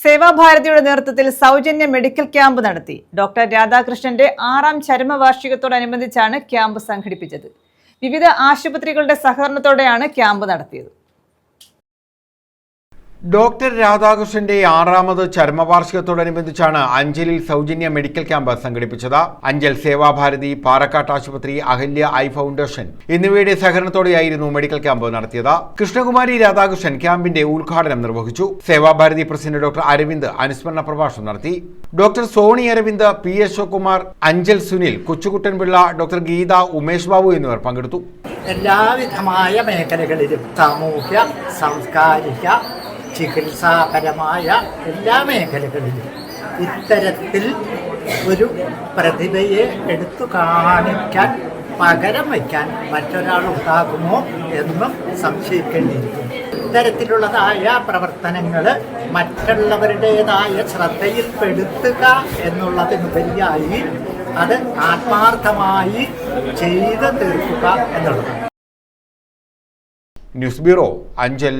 സേവാഭാരതിയുടെ നേതൃത്വത്തിൽ സൗജന്യ medical camp നടത്തി. ഡോക്ടർ രാധാകൃഷ്ണന്റെ ആറാം ചരമവാർഷികത്തോടനുബന്ധിച്ചാണ് ക്യാമ്പ് സംഘടിപ്പിച്ചത്. വിവിധ ആശുപത്രികളുടെ സഹകരണത്തോടെയാണ് ക്യാമ്പ് നടത്തിയത്. ഡോക്ടർ രാധാകൃഷ്ണന്റെ ആറാമത് ചരമവാർഷികത്തോടനുബന്ധിച്ചാണ് അഞ്ചലിൽ സൗജന്യ മെഡിക്കൽ ക്യാമ്പ് സംഘടിപ്പിച്ചത്. അഞ്ചൽ സേവാഭാരതി പാറക്കാട്ട് ആശുപത്രി അഹല്യ ഐ ഫൗണ്ടേഷൻ എന്നിവയുടെ സഹകരണത്തോടെയായിരുന്നു മെഡിക്കൽ ക്യാമ്പ് നടത്തിയത്. കൃഷ്ണകുമാരി രാധാകൃഷ്ണൻ ക്യാമ്പിന്റെ ഉദ്ഘാടനം നിർവഹിച്ചു. സേവാഭാരതി പ്രസിഡന്റ് ഡോക്ടർ അരവിന്ദ് അനുസ്മരണ പ്രഭാഷണം നടത്തി. Doctor Soni Aravind P S Ashokumar Anchal Sunil Kochukuttanpillai doctor Geetha Umesh Babu എന്നിവർ പങ്കെടുത്തു. എല്ലാവിധമായ മേഖലകളിലും സാമൂഹ്യ സാംസ്കാരിക ചികിത്സാപരമായ എല്ലാ മേഖലകളിലും ഇത്തരത്തിൽ ഒരു പ്രതിഭയെ എടുത്തു കാണിക്കാൻ പകരം വയ്ക്കാൻ മറ്റൊരാൾ ഉണ്ടാകുമോ എന്നും സംശയിക്കേണ്ടിയിരിക്കുന്നു. ഇത്തരത്തിലുള്ളതായ പ്രവർത്തനങ്ങൾ മറ്റുള്ളവരുടേതായ ശ്രദ്ധയിൽപ്പെടുത്തുക എന്നുള്ളതിനുപരിയായി അത് ആത്മാർത്ഥമായി ചെയ്തു തീർക്കുക എന്നുള്ളത്. News bureau Anchal.